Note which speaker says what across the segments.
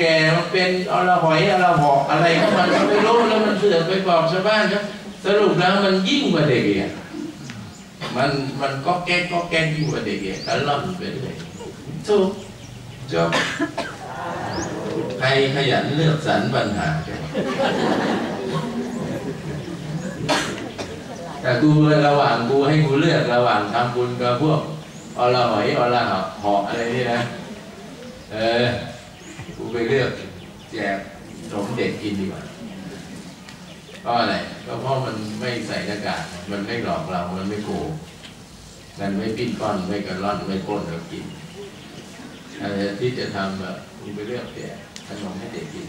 Speaker 1: แก่มันเป็นอรหอยอรหอกอะไรก็มันก็ไม่รู้แล้วมันเสือกไปบอกชาวบ้านครับสรุปแล้วมันยิ่งกว่าเด็กอีกอะมันมันก็แก้ก็แก้ยิ่งกว่าเด็กอีกตลอดไปเลยถูกจบใครขยันเลือกสรรปัญหาแกแต่กูระหว่างกูให้กูเลือกระหว่างทำบุญกับพวกอรหอยอรหอกอะไรนี่นะ เออกู ไปเลือกแจกนมเด็กกินดีกว่าเพราะอะไรก็เพราะมันไม่ใส่หน้ากากมันไม่หลอกเรา มันไม่โกงมันไม่ปิ้นป้อนไม่กระล่อนไม่ป้นเรากินอะไรที่จะทำแบบกูไปเลือกแจกขนมให้เด็กกิน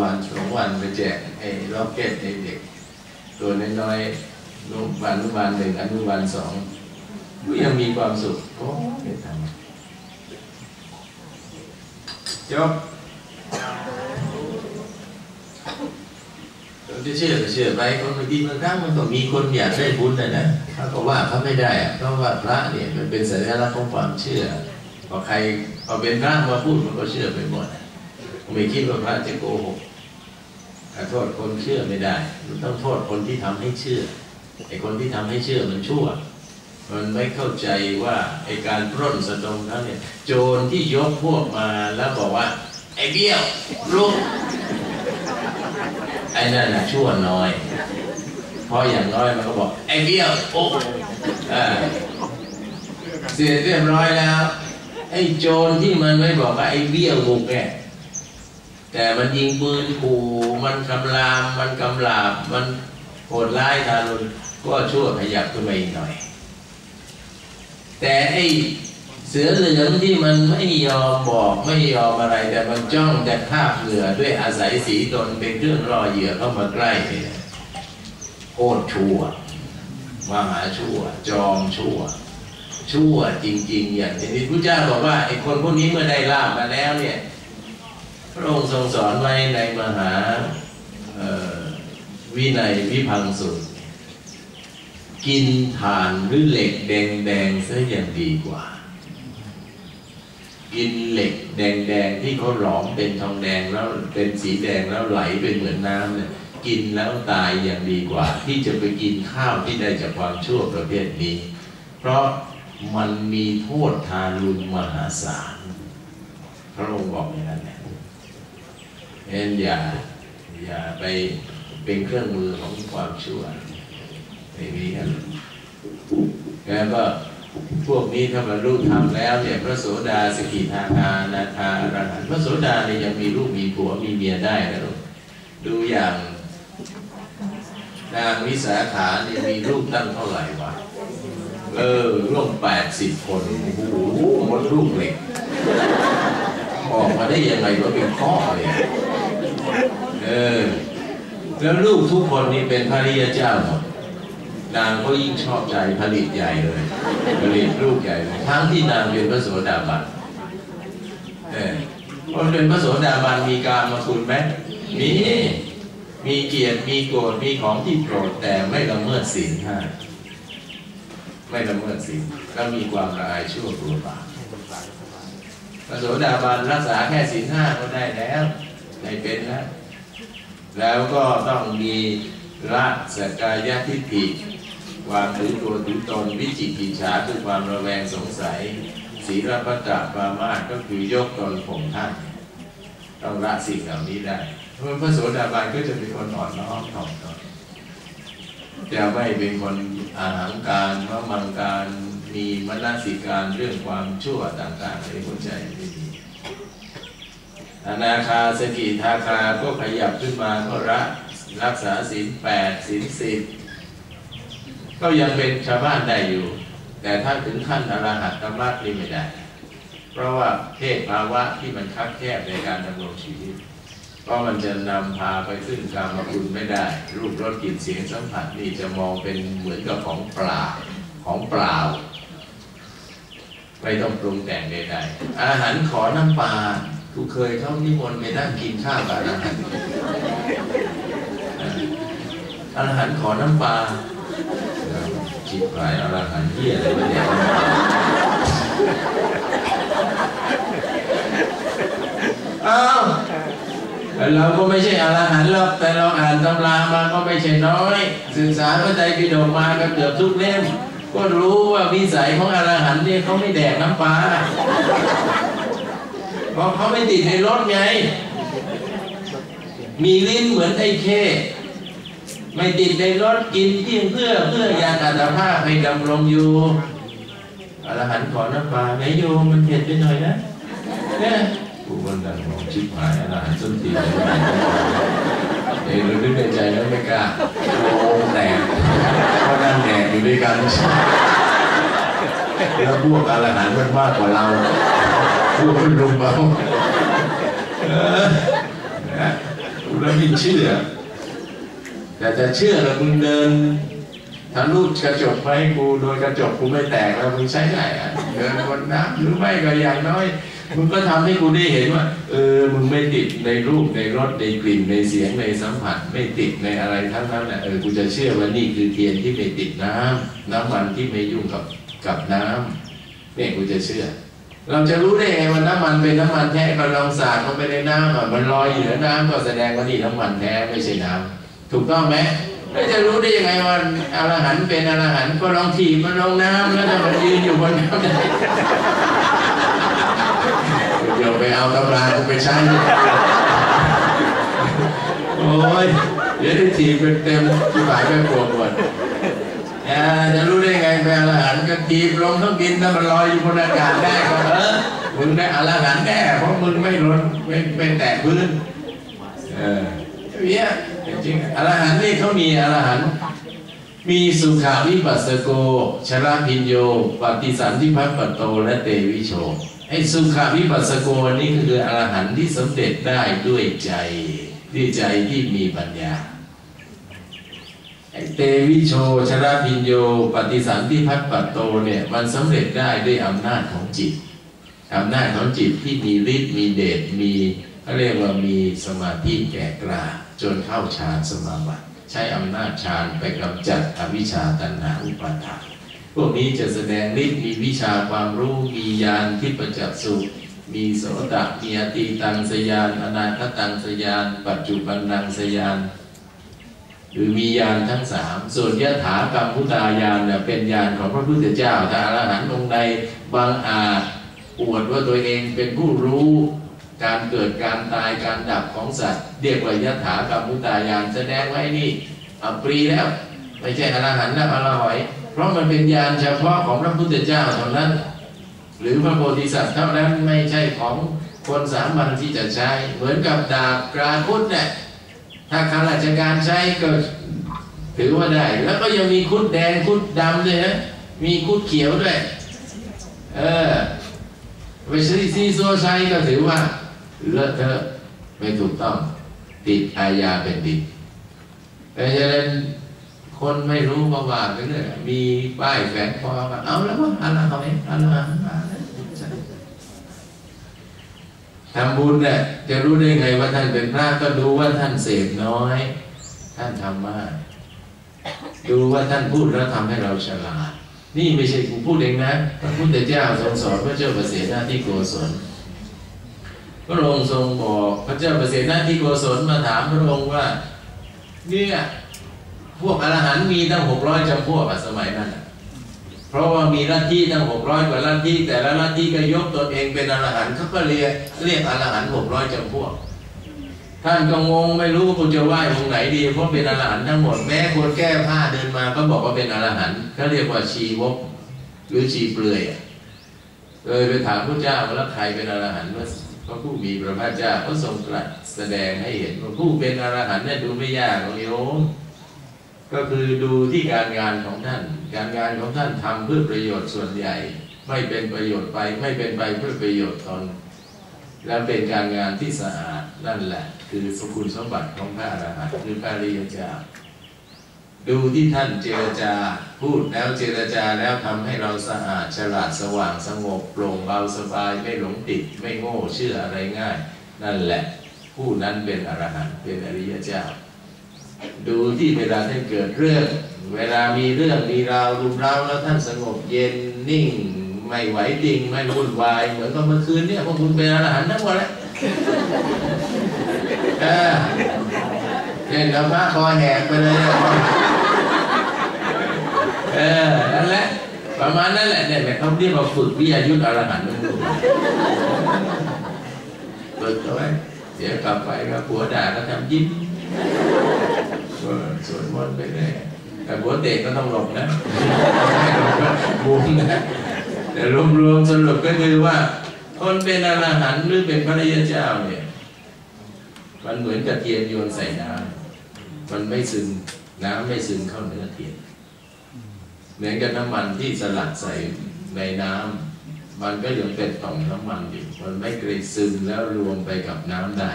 Speaker 1: วันสองวันไปแจกไอ้ล็อกเก็ตให้เด็กตัวน้อยๆนุบาลอนุบาลหนึ่งอนุบาลสองก็ยังมีความสุขโอ้ไม่ทำจบเราจะเชื่อก็เชื่อไปคนบางทีบางครั้งมันก็มีคนอยากได้บุญนะนะเขาก็ว่าเขาไม่ได้อะเพราะว่าพระเนี่ยมันเป็นสัญลักษณ์ของความเชื่อพอใครพอเป็นพระมาพูดมันก็เชื่อไปหมดผมไม่คิดว่าพระจะโกหกโทษคนเชื่อไม่ได้มันต้องโทษคนที่ทำให้เชื่อไอ้คนที่ทำให้เชื่อมันชั่ว มันไม่เข้าใจว่าไอการปล้นสะดมนั้นเนี่ย โจรที่ยกพวกมาแล้วบอกว่า ไอเบี้ยวลุกไอ้นั่นนะชั่วน้อยเพราะอย่างน้อยมันก็บอก ไอเบี้ยวโอ้เสร็จเรียบร้อยแล้ว ไอ้โจรที่มันไม่บอกว่าไอ้เบี้ยวบุกเนี่ยแต่มันยิงปืนขู่มันกำลาม มันกำลาบ มันโหดร้ายทารุณก็ชั่วขยับขึ้นมาอีกหน่อย แต่ไอ้เสือเหลืองที่มันไม่ยอมบอกไม่ยอมอะไร แต่มันจ้องแต่คาบเหงื่อด้วยอาศัยสีตนเป็นเครื่องรอเหยื่อเข้ามาใกล้เนี่ยโคตรชั่วมหาชั่ว จอมชั่ว ชั่วจริง ๆ อย่างที่พระเจ้าบอกว่าไอ้คนพวกนี้เมื่อได้ลาบมาแล้วเนี่ยพระองค์ทรงสอนไว้ในมหาวินัยวิพังสุด กินถ่านหรือเหล็กแดงๆซะยังดีกว่า กินเหล็กแดงๆที่เขาหลอมเป็นทองแดงแล้วเป็นสีแดงแล้วไหลเป็นเหมือนน้ำเนี่ยกินแล้วตายยังดีกว่า ที่จะไปกินข้าวที่ได้จากความชั่วประเภทนี้ เพราะมันมีโทษทารุณมหาศาลพระองค์บอกอย่างนั้นแหละเอ็นอย่าอย่าไปเป็นเครื่องมือของความชั่ว ไม่มีกันแล้วก็พวกนี้ถ้าบรรลุธรรมแล้วเนี่ยพระโสดาสกิทาคานาคาอรหันพระโสดาเนี่ยยังมีลูกมีผัวมีเมียได้นะลูกดูอย่างนางวิสาขาเนี่ยมีลูกตั้งเท่าไหร่วะเออร่วมแปดสิบคนโอ้โหมดลูกเหล็กออกมาได้ยังไงว่าเป็นข้อเลยเออแล้วลูกทุกคนนี่เป็นพระริยเจ้าหมด นางก็ยิ่งชอบใจผลิตใหญ่เลย ผลิตลูกใหญ่เลยทั้งที่นางเป็นพระโสดาบันเออพอเป็นพระโสดาบันมีการมาคุณไหมมีมีเกียรติมีโกรธมีของที่โปรดแต่ไม่ละเมิดศีลห้าไม่ละเมิดศีลก็มีความละอายชั่วกลัวบาปพระโสดาบันรักษาแค่ศีลห้าก็ได้แล้วได้เป็นแล้วแล้วก็ต้องมีละสกายทิฏฐิ ความถือตัวถือตนวิจิกิจฉาคือความระแวงสงสัยศีลปัจจปามาก็คือยกตนข่มท่านต้องละสิ่งเหล่านี้ได้เพราะพระโสดาบันก็จะเป็นคนอ่อนน้อมถ่อมตนจะไม่เป็นคนอาหารการมะมังการมีมนสิการเรื่องความชั่วต่างๆในหัวใจไม่มีอนาคาสกิทาคาก็ขยับขึ้นมาก็ละรักษาศีลแปดศีลสิบ ก็ยังเป็นชาวบ้านได้อยู่ แต่ถ้าถึงขั้นอรหัตตมรรคนี่ไม่ได้ เพราะว่าเพศภาวะที่มันคับแคบในการดำรงชีวิตเพราะมันจะนำพาไปขึ้นกรรมคุณไม่ได้ รูปรสกลิ่นเสียงสัมผัสนี่จะมองเป็นเหมือนกับของเปล่าของเปล่าไม่ต้องปรุงแต่งใดๆอาหารขอน้ำปลากูเคยเขานิมนต์ไปนั่งกินข้าวกับอาหารอรหันต์ขอน้ำปลา จิบหายอรหันต์เยี่ยอะไรไม่ได้ออ้าวเราก็ไม่ใช่อรหันต์หรอกแต่เราอ่านตำรามาก็ไม่ใช่น้อย ศึกษาพระไตรปิฎกมาก็เกือบทุกเล่มก็รู้ว่าวิสัยของอรหันต์เนี่ยเขาไม่แดกน้ำปลาเพราะเขาไม่ติดในรถไง มีลิ้นเหมือนไอ้เข้ ไม่ติดในรถกินเพียงเพื่อเพื่ออยากอัตภาพให้ดำรงอยู่อรหันต์ขอน้ำปลาไหนโยมมันเผ็ดไปหน่อยนะเนี่ยกูคนดังมองชิบหายอรหันต์ส้นตีนเองรู้นึกในใจแล้วไม่กล้าโอ้แตกก็นั่งแดกอยู่ด้วยกันแล้วพวกอรหันต์มันมากกว่าเราพวกมันรุมเราเออนะแล้วไมีเชื่อ แต่จะเชื่อแล้วมึงเดินทะลุกระจกไปให้กูโดยกระจกกูไม่แตกแล้วมึงใช้ได้อะเดินบนน้ำหรือไม่ก็อย่างน้อยมึงก็ทำให้กูได้เห็นว่า เออมึงไม่ติดในรูปในรสในกลิ่นในเสียงในสัมผัส ไม่ติดในอะไรทั้งนั้นแหละเออกูจะเชื่อว่านี่คือเทียนที่ไม่ติดน้ำน้ำมันที่ไม่ยุ่งกับกับน้ำเนี่ยกูจะเชื่อ เราจะรู้ได้ไงว่าน้ำมันเป็นน้ำมันแท้ก็ลองสาดเข้าไปในน้ำอะมันลอยอยู่ในน้ำก็แสดงว่านี่น้ำมันแท้ไม่ใช่น้ำ ถูกต้องไหมแล้วจะรู้ได้ยังไงว่าอรหันต์เป็นอรหันต์ก็ลองถีบมันลงน้ำแล้วถ้ามันยืนอยู่บนน้ำได้เดี๋ยวไปเอาตำรากูไปใช้โอ้ยเดี๋ยวได้ถีบเป็นเต็มที่หมายไปปวดหมดอ่าจะรู้ได้ไงเป็นอรหันต์ก็ถีบลงเครื่องบินถ้ามันลอยอยู่บนอากาศได้ก็เออมึงได้อรหันต์แน่เพราะมึงไม่ล้นไม่ไม่แตะพื้นเออเนี่ยจ ริงอรหันต์นี่เขามีอรหันต์มีสุขาวิปัสสโก ชราพิญโย ปฏิสันธิพัตปโต และเตวิโชไอ้สุขาวิปัสสโกนี่ก็คืออรหันต์ที่สำเร็จได้ด้วยใจด้วยใจที่มีปัญญาไอ้เตวิโชชราพิญโย ปฏิสันธิพัตปโตเนี่ยมันสำเร็จได้ด้วยอำนาจของจิตอำนาจของจิตที่มีฤทธิ์มีเดชมีเขาเรียกว่ามีสมาธิแก่กล้า จนเข้าฌานสมาบัติใช้อำนาจฌานไปกำจัดอวิชชาตัณหาอุปาทานพวกนี้จะแสดงฤทธิ์มีวิชาความรู้มีญาณที่ประจักษ์สุขมีโสตะมีอติตังสยานอนาคตังสยาน ปัจจุบันนังสยาน หรือมีญาณทั้งสามส่วนยถากรรมพุทธายานเนี่ยเป็นญาณของพระพุทธเจ้าถ้าอรหันต์องค์ใดบางอาจอวดว่าตัวเองเป็นผู้รู้ การเกิดการตายการดับของสัตว์เรียกว่ายถากรรมพุทธายานแสดงไว้นี่อัปรีแล้ว ไม่ใช่อรหันต์แล้วอรหอยเพราะมันเป็นญาณเฉพาะของพระพุทธเจ้าเท่านั้น หรือพระโพธิสัตว์เท่านั้นไม่ใช่ของคนสามัญที่จะใช้ เหมือนกับดาบกราคุดเนี่ยถ้าข้าราชการใช้ก็ถือว่าได้ แล้วก็ยังมีคุดแดงคุดดำด้วยนะมีคุดเขียวด้วย เออไปซีซีโซใช้ก็ถือว่า เลอะเทอะไม่ถูกต้องติดอาญาเป็นดินแต่ฉะนั้นคนไม่รู้ก็ว่าไปเรื่อยมีป้ายแฝงคอมาเอาแล้วว่าอะไรเขาเองอะไรมาทำบุญเนี่ยจะรู้ได้ไงว่าท่านเป็นพระก็ดูว่าท่านเสพน้อย ท่านทำมากดูว่าท่านพูดแล้วทำให้เราฉลาด นี่ไม่ใช่กูพูดเองนะพระพุทธเจ้าทรงสอนพระเจ้าประเสนาที่โกศล พระองค์ทรงบอกพระเจ้าประเสนาที่โกศลมาถามพระองค์ว่า เนี่ยพวกอรหันต์มีตั้งหกร้อยจำพวกอะสมัยนั้นเพราะว่ามีลัทธิตั้งหกร้อยกว่าลัทธิแต่ละลัทธิก็ยกตนเองเป็นอรหันต์เขาก็เรียกเรียกอรหันต์หกร้อยจำพวก ท่านก็งงไม่รู้ว่าคุณจะไหว้องค์ไหนดีเพราะเป็นอรหันต์ทั้งหมดแม้คนแก้ผ้าเดินมาก็บอกว่าเป็นอรหันต์เขาเรียกว่าชีวกหรือชีเปลือยเลยไปถามพระเจ้าว่าแล้วใครเป็นอรหันต์ว่า พระผู้มีพระภาคเจ้าก็ทรงตรัสแสดงให้เห็นว่าผู้เป็นอรหันต์เนี่ยดูไม่ยากหรอกโยมก็คือดูที่การงานของท่าน การงานของท่านทำเพื่อประโยชน์ส่วนใหญ่ ไม่เป็นประโยชน์ไปไม่เป็นไปเพื่อประโยชน์ตน และเป็นการงานที่สะอาดนั่นแหละ คือสกุลสมบัติของพระอรหันต์คือพระริยเจ้า ดูที่ท่านเจรจา พูดแล้วเจรจาแล้วทำให้เราสะอาดฉลาดสว่างสงบโปร่งเบาสบายไม่หลงติด ไม่โง่เชื่ออะไรง่าย นั่นแหละ ผู้นั้นเป็นอรหันต์เป็นอริยเจ้า ดูที่เวลาท่านเกิดเรื่อง เวลามีเรื่องมีราวรุมเร้าแล้วท่านสงบเย็นนิ่ง ไม่ไหวติงไม่วุ่นวายเหมือนกับเมื่อคืนเนี่ยพวกคุณเป็นอรหันต์ทั้งหมดแล้วเออเล่นกับพระคอแหกไปเลยอะ เออนั่นแหละประมาณนั้นแหละเนี่ยเขาเรียกว่าฝึกวิทยายุทธอรหันต์ฝึกเอาไว้เดี๋ยวกลับไปก็ผัวด่าก็ทำยิ้มเออสวดมนไปเลยแต่ผัวเตะก็ต้องหลบนะบุมนะแต่รวมๆสรุปก็คือว่า คนเป็นอรหันต์หรือเป็นพระริยเจ้าเนี่ย มันเหมือนกับเทียนโยนใส่น้ำมันไม่ซึมน้ำไม่ซึมเข้าเนื้อเทียน เหมือนกับน้ำมันที่สลัดใส่ในน้ำมันก็ยังเป็นต่อมน้ำมันอยู่มันไม่กระซึมแล้วรวมไปกับน้ำได้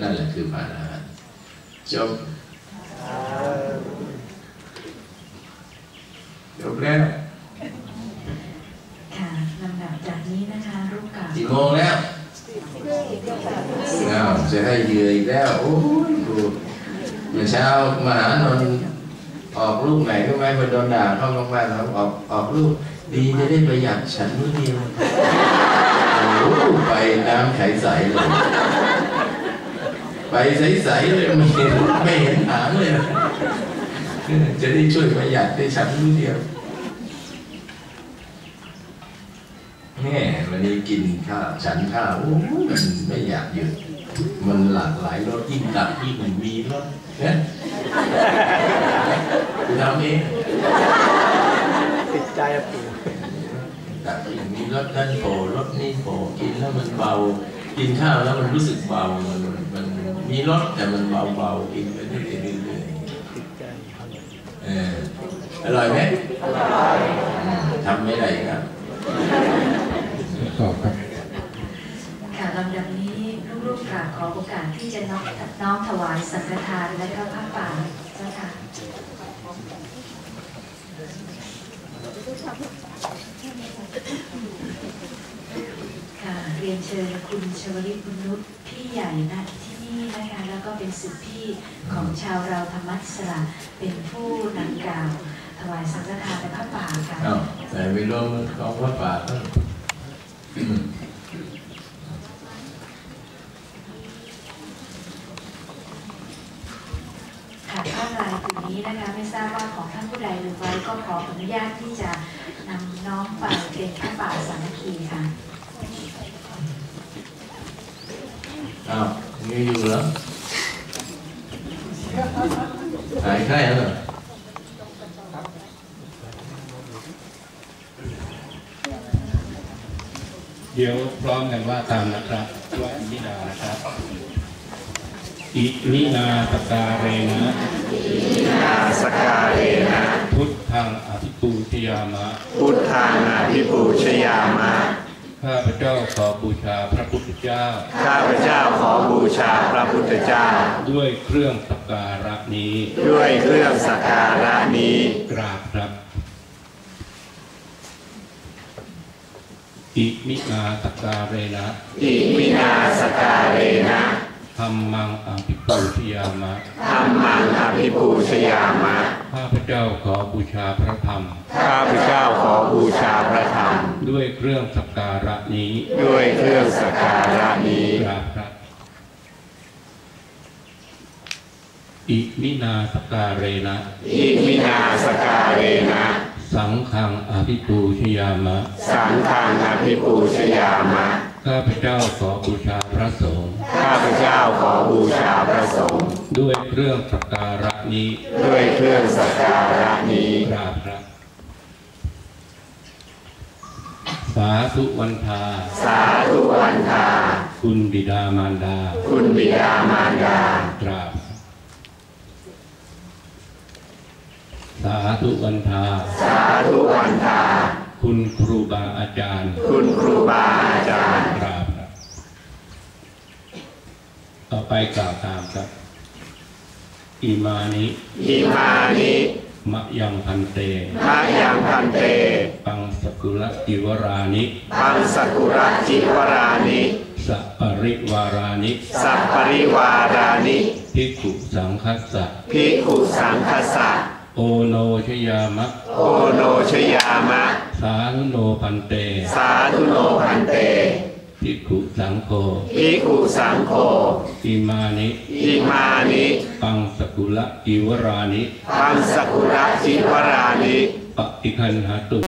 Speaker 1: นั่นแหละคือพระอรหันต์จบจบแล้ว
Speaker 2: ค่ะลำดับจากนี้นะคะรูปกราบ
Speaker 1: กี่โมงแล้วอ้าวจะให้เหยื่ออีกแล้ว โอ้ยดูเมื่อเช้ามหานนท์ ออกลูกไหนก็ไม่มาโดนด่าเข้าโรงพยาบาลแล้วออกออกลูกดีจะได้ประหยัดฉันมื้อเดียวโอ้ไปน้ำใสๆเลย ไปใสๆเลยไม่เห็นไม่เห็นหางเลย จะได้ช่วยประหยัดได้ฉันมื้อเดียวแม่วันนี้กินข้าวฉันข้าวโอ้มันไม่อยากหยุดมันหลากหลายรสยิ่งตักยิ่งมีรส นี่ยคุณทำเอง
Speaker 3: ติดใจอะปู่
Speaker 1: ตักยิ่งมีรสนั่นโผล่รสนี่โผล่กินแล้วมันเบา กินข้าวแล้วมันรู้สึกเบา มันมันมีรสแต่มันเบาเบาๆกินไปเรื่อยๆเรื่อย
Speaker 3: ติดใจ
Speaker 1: ๆเอออร่อยไหมอืมทำไม่ได้ครับ
Speaker 4: ตอบครับ
Speaker 2: ค่ะลำดับนี้ลูกๆก ราบขอโอกาสที่จะน้อมน้อมถวายสังฆทานและก็ผ้าป่าเจ้าค่ะค่ะเรียนเชิญคุณชวลิตบุญนุชพี่ใหญ่ณที่นี่นะคะแล้วก็เป็นสิทธิพี่ของชาวเราธรรมัสระเป็นผู้นำกล่าวถวายสังฆทานและผ้าป่าค่ะ
Speaker 1: เอ้าใส่รวมกองพระป่า
Speaker 2: ใดหรือไว้ก็ขออนุญาตที่จะนำน้องไปเป็นผ้าป่าสามัคคีค่ะ
Speaker 1: อ้าวมีอยู่เหรอหายไข้แล้วเหรอ
Speaker 4: เดี๋ยวพร้อมกันว่าตามนะครับว่าอิมินานะครับ อิมินาสการเรนะ
Speaker 5: สการเรนะ
Speaker 4: พุทธังอภิปูชยามะ
Speaker 5: พุทธังอภิปูชยามะ
Speaker 4: ข้าพเจ้าขอบูชาพระพุทธเจ้า
Speaker 5: ข้าพเจ้าขอบูชาพระพุทธเจ้า
Speaker 4: ด้วยเครื่องสักการะนี้
Speaker 5: ด้วยเครื่องสักการะนี้
Speaker 4: กราบครับอิมินาสการเรนะ
Speaker 5: อิมินาสการเรนะ
Speaker 4: ธรรมังอภิปูชยามะ
Speaker 5: ธรรมังอภิปูชยามะ
Speaker 4: ข้าพเจ้าขอบูชาพระธรรม
Speaker 5: ข้าพเจ้าขอบูชาพระธรรม
Speaker 4: ด้วยเครื่องสักการะนี้
Speaker 5: ด้วยเครื่องสักการะนี้
Speaker 4: กราบครับอิมินาสการเรนะ
Speaker 5: อิมินาสการเรนะ
Speaker 4: สังฆังอภิปูชยามะ
Speaker 5: สังฆังอภิปูชยามะ
Speaker 4: ข้าพเจ้าขอบูชาพระสงฆ์
Speaker 5: ข้าพเจ้าขอบูชาพระสงฆ์
Speaker 4: ด้วยเครื่องสักการะนี้
Speaker 5: ด้วยเครื่องสักการะนี้
Speaker 4: กราบครับสาธุวันทา
Speaker 5: สาธุวันทา
Speaker 4: คุณบิดามารดา
Speaker 5: คุณบิดามารดา
Speaker 4: กราบสาธุวันทา
Speaker 5: สาธุวันทา
Speaker 4: คุณครูบาอาจารย์
Speaker 5: คุณครูบาอาจารย์
Speaker 4: กราบครับต่อไปกล่าวตามครับอิมานิ
Speaker 5: อิมานิ
Speaker 4: มะยังพันเต
Speaker 5: มะยังพันเต
Speaker 4: ปังสกุลกิวรานิ
Speaker 5: ปังสกุระจิวรานิ
Speaker 4: สัปริวารานิ
Speaker 5: สัพปริวารานิ
Speaker 4: ภิกขุสังคัสสะ
Speaker 5: ภิกขุสังคสะ
Speaker 4: โอโนชยามะ
Speaker 5: โอโนชยามะ
Speaker 4: สาธุโนพันเต
Speaker 5: สาธุโนพันเต
Speaker 4: ภิกขุสังโฆ
Speaker 5: ภิกขุสังโฆ
Speaker 4: อิมานิ
Speaker 5: อิมานิ
Speaker 4: ปังสกุละอิวรานิ
Speaker 5: ปังสกุระจิวรานิ
Speaker 4: ปฏิคันหาตุ